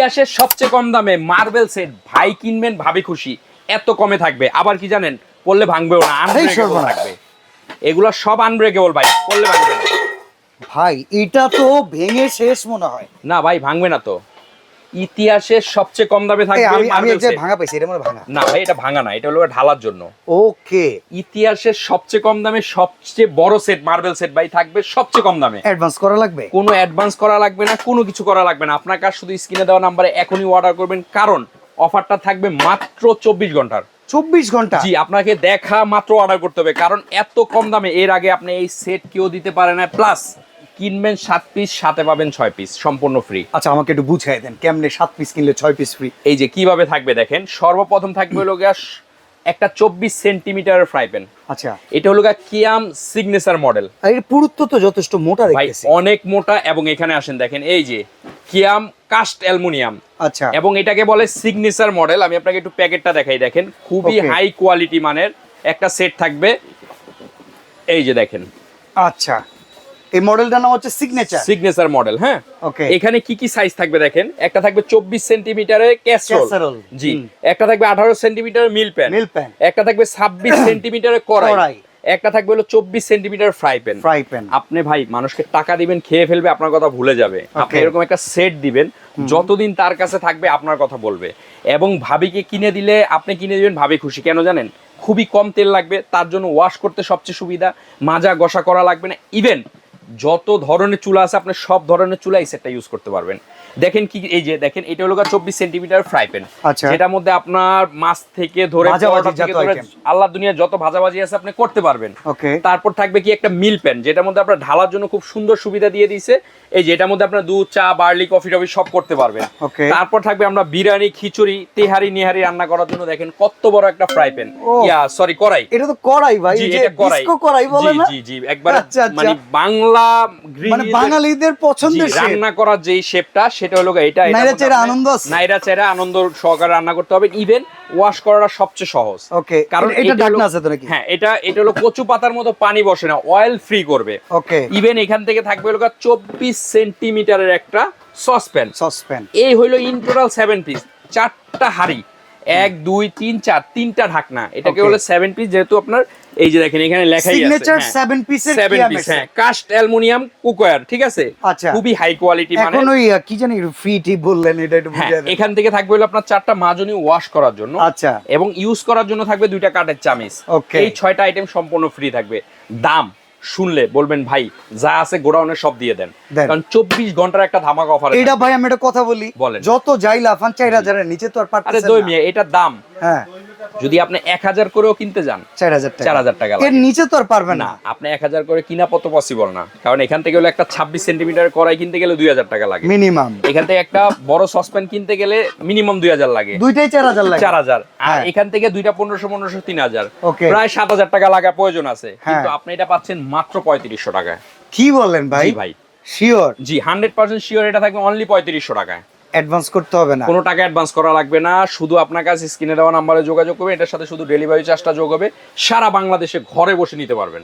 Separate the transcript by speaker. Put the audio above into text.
Speaker 1: ইতিহাসের সবচেয়ে কম দামে মার্বেল সেট ভাই কিনবেন ভাবে খুশি। এত কমে থাকবে। আবার কি জানেন? পড়লে ভাঙবেও না আনব্রেকেবল। থাকবে। এগুলো সব আনব্রেকেবল ভাই পড়লে ভাঙবে না।
Speaker 2: ভাই এটা তো ভেঙে শেষ মনে হয়।
Speaker 1: না ভাই ভাঙবে না তো। ইতিহাসের সবচেয়ে কম দামে থাকবে
Speaker 2: আমি আমি
Speaker 1: সেট
Speaker 2: ভাঙা পাইছি এটা মনে ভাঙা।
Speaker 1: না ভাই এটা ভাঙা না এটা হলো ঢালার জন্য।
Speaker 2: ওকে।
Speaker 1: ইতিহাসের সবচেয়ে কম দামে সবচেয়ে বড় সেট মার্বেল সেট ভাই থাকবে সবচেয়ে কম দামে।
Speaker 2: অ্যাডভান্স করা লাগবে?
Speaker 1: কোনো অ্যাডভান্স করা লাগবে না কোনো কিছু করা লাগবে না। আপনার কাছে শুধু স্ক্রিনে দেওয়া নাম্বারে এখনই অর্ডার করবেন কারণ অফারটা থাকবে মাত্র চব্বিশ ঘণ্টার।
Speaker 2: চব্বিশ ঘণ্টা?
Speaker 1: জি আপনাকে দেখা মাত্র অর্ডার করতে হবে কারণ এত কম দামে এর আগে আপনি এই সেট কেউ দিতে পারে না প্লাস কিনবেন সাত পিস সাথে পাবেন ছয় পিস সম্পূর্ণ ফ্রি
Speaker 2: আচ্ছা আমাকে একটু বুঝাই দেন কেমনে সাত পিস কিনলে ছয় পিস ফ্রি
Speaker 1: এই যে কীভাবে থাকবে দেখেন সর্বপ্রথম থাকবে হলো গ্যাস একটা চব্বিশ সেন্টিমিটার ফ্রাই প্যান
Speaker 2: আচ্ছা।
Speaker 1: এটা হলো কিয়াম সিগনেচার মডেল
Speaker 2: এর পুরুত্ব তো যথেষ্ট মোটা
Speaker 1: ভাই
Speaker 2: দেখতেছি।
Speaker 1: অনেক মোটা এবং এখানে আসেন দেখেন এই যে কিয়াম কাস্ট অ্যালুমিনিয়াম
Speaker 2: আচ্ছা।
Speaker 1: এবং এটাকে বলে সিগনেচার মডেল আমি আপনাকে একটু প্যাকেটটা দেখাই দেখেন খুবই হাই কোয়ালিটি মানের একটা সেট থাকবে। এই যে দেখেন।
Speaker 2: আচ্ছা। এই মডেলটার নাম হচ্ছে সিগনেচার
Speaker 1: সিগনেচার মডেল হ্যাঁ?
Speaker 2: Okay.
Speaker 1: এখানে কি কি সাইজ থাকবে দেখেন? একটা থাকবে চব্বিশ সেন্টিমিটারের ক্যাসরোল জি। একটা থাকবে আঠারো সেন্টিমিটারের মিল প্যান
Speaker 2: Meal pan।
Speaker 1: একটা থাকবে ছাব্বিশ সেন্টিমিটারের কড়াই। একটা থাকবে হলো চব্বিশ centimetre fry pan
Speaker 2: fry pan
Speaker 1: আপনি ভাই মানুষকে টাকা দিবেন খেয়ে ফেলবে আপনার কথা ভুলে যাবে। আপনি এরকম একটা সেট দিবেন যতদিন তার কাছে থাকবে আপনার কথা বলবে। এবং ভাবিকে কিনে দিলে আপনি কিনে দিবেন ভাবি খুশি। কেন জানেন? খুবই কম তেল লাগবে তার জন্য ওয়াশ করতে সবচেয়ে সুবিধা মাজা ঘষা করা লাগবে না। ইভেন যত ধরনের চুলা আছে আপনি সব ধরনের চুলা এই সেটটা ইউজ করতে পারবেন। দেখেন কি এই যে দেখেন এটা হলো চব্বিশ সেন্টিমিটার ফ্রাই প্যান
Speaker 2: আচ্ছা।
Speaker 1: যেটার মধ্যে আপনার মাছ থেকে ধরে। আল্লাহ দুনিয়া যত ভাজাভাজি আছে আপনি করতে পারবেন।
Speaker 2: ওকে
Speaker 1: তারপর থাকবে কি একটা মিল প্যান যেটার মধ্যে আপনার ঢালার জন্য খুব সুন্দর সুবিধা দিয়ে দিয়েছে। এই যে এটার মধ্যে আপনার দুধ চা বার্লি কফি টফি সব করতে পারবেন. তারপর থাকবে আমরা বিরিয়ানি খিচুড়ি তেহারি নিহারি রান্না করার জন্য দেখেন কত বড় একটা ফ্রাই প্যান ইয়া সরি কড়াই।
Speaker 2: এটা তো কড়াই ভাই
Speaker 1: জি এটা কড়াই।
Speaker 2: কড়াই বলে
Speaker 1: জি
Speaker 2: না?
Speaker 1: জি জি একবার
Speaker 2: আচ্ছা, আচ্ছা।
Speaker 1: মানে বাংলা
Speaker 2: মানে বাঙালিদের পছন্দের
Speaker 1: রান্না করার যেই শেপটা সেটা হলো এটা
Speaker 2: নাইরা চেরা আনন্দ
Speaker 1: নাইরা চেরা আনন্দ সহকারে রান্না করতে হবে। ইভেন ওয়াশ করাটা সবচেয়ে সহজ।
Speaker 2: ওকে
Speaker 1: কারণ
Speaker 2: এটা ঢাকনা আছে তো নাকি?
Speaker 1: হ্যাঁ এটা এটা হলো কচু পাতার মতো পানি বসে না অয়েল ফ্রি করবে।
Speaker 2: ওকে
Speaker 1: ইভেন এখান থেকে থাকবে হলো চব্বিশ সেন্টিমিটারের একটা সসপ্যান
Speaker 2: সসপ্যান
Speaker 1: এই হলো ইন টোটাল সেভেন পিস চারটা হাড়ি। এক দুই তিন চার তিনটা ঢাকনা। এটাকে. হলো সেভেন পিস যেহেতু আপনার এই যে দেখেন এখানে লেখাই আছে।
Speaker 2: সিগনেচার সেভেন পিসের
Speaker 1: সেভেন পিস হ্যাঁ। কাস্ট অ্যালুমিনিয়াম কুকওয়্যার ঠিক আছে?
Speaker 2: আচ্ছা।
Speaker 1: খুবই হাই কোয়ালিটি মানে।
Speaker 2: এখন ওই কি জানি ফ্রি টি বললেন এটা একটু
Speaker 1: হ্যাঁ
Speaker 2: বুঝিয়ে দেন।
Speaker 1: এখান থেকে থাকবে হলো আপনার চারটা মাজনি ওয়াশ করার জন্য।
Speaker 2: আচ্ছা।
Speaker 1: এবং ইউজ করার জন্য থাকবে দুইটা কাঠের চামিচ. এই ছয়টা আইটেম সম্পূর্ণ ফ্রি থাকবে। দাম শুনলে বলবেন ভাই যা আছে গোডাউনে সব দিয়ে দেন। কারণ চব্বিশ ঘণ্টার একটা ধামাকা অফার
Speaker 2: এটা ভাই আমি একটা কথা বলি। যত যাই লাফান চার হাজারের নিচে তো আর
Speaker 1: পারতেছে
Speaker 2: পারতেছেন না।
Speaker 1: এটার দাম
Speaker 2: হ্যাঁ
Speaker 1: যদি আপনি এক হাজার করেও কিনতে যান
Speaker 2: চার হাজার টাকা।
Speaker 1: চার হাজার টাকা
Speaker 2: এর নিচে তো আর পারবে
Speaker 1: না। আপনি এক হাজার করে কিনা কত পসিবল না। কারণ এখান থেকে হলো একটা ছাব্বিশ সেন্টিমিটার কড়াই কিনতে গেলে দুই হাজার টাকা লাগে।
Speaker 2: মিনিমাম
Speaker 1: এখান থেকে একটা বড় সসপ্যান কিনতে গেলে মিনিমাম দুই হাজার লাগে।
Speaker 2: দুইটাই চার হাজার লাগে।
Speaker 1: চার হাজার। আর
Speaker 2: হ্যাঁ।
Speaker 1: এখান থেকে দুইটা পনেরোশো পনেরোশো তিন হাজার। প্রায় সাত হাজার টাকা লাগা প্রয়োজন আছে।
Speaker 2: হ্যাঁ।
Speaker 1: কিন্তু আপনি এটা পাচ্ছেন মাত্র পঁয়ত্রিশশো টাকায়।
Speaker 2: কি বলেন ভাই?
Speaker 1: ভাই।
Speaker 2: শিওর
Speaker 1: জি হান্ড্রেড পার্সেন্ট শিওর এটা থাকবে অনলি পঁয়ত্রিশশো টাকায়।
Speaker 2: অ্যাডভান্স করতে হবে না।
Speaker 1: কোনো টাকা অ্যাডভান্স করা লাগবে না, শুধু আপনার কাছে স্ক্রিনে দেওয়া নাম্বারে যোগাযোগ করবে এটার সাথে শুধু ডেলিভারি চার্জটা যোগ হবে, সারা বাংলাদেশে ঘরে বসে নিতে পারবেন।